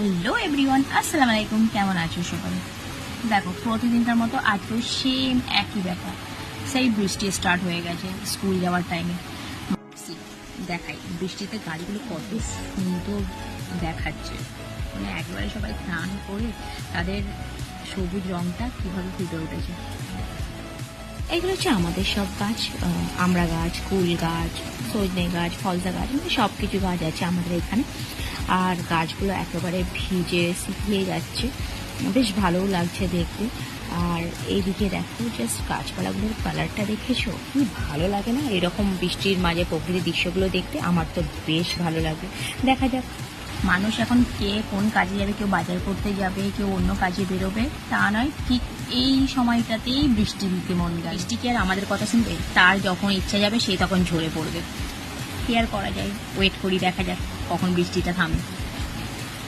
Hello everyone আসসালামু আলাইকুম। কেমন আছো সবাই? দেখো প্রতিদিনকার মতো আজকেও সেম একই ব্যাপার। সেই বৃষ্টি স্টার্ট হয়ে গেছে স্কুল যাওয়ার টাইমে দেখাই, বৃষ্টিতে গাড়িগুলো কত সুন্দর দেখাচ্ছে। মানে একবারে সবাই স্নান করে তাদের সবুজ রংটা কীভাবে ফুটে উঠেছে। এগুলো হচ্ছে আমাদের সব গাছ আমড়া গাছ, কুল গাছ, সজনে গাছ, ফলসা গাছ মানে সব কিছু গাছ আছে আমাদের এখানে। আর গাছগুলো একেবারে ভিজে শুকিয়ে যাচ্ছে। বেশ ভালোও লাগছে দেখতে। আর এইদিকে দেখো জাস্ট গাছপালাগুলোর কালারটা দেখেছ কি ভালো লাগে না? এরকম বৃষ্টির মাঝে প্রকৃতির দৃশ্যগুলো দেখতে আমার তো বেশ ভালো লাগে। দেখা যাক, মানুষ এখন কে কোন কাজে যাবে, কেউ বাজার করতে যাবে, কেউ অন্য কাজে বেরোবে। তা নয়, ঠিক এই সময়টাতেই বৃষ্টি দিতে মন যায়। বৃষ্টি কি আর আমাদের কথা শুনবে? তার যখন ইচ্ছা যাবে, সে তখন ঝরে পড়বে। কি আর করা যায়? ওয়েট করি দেখা যাক কখন বৃষ্টিটা থামে।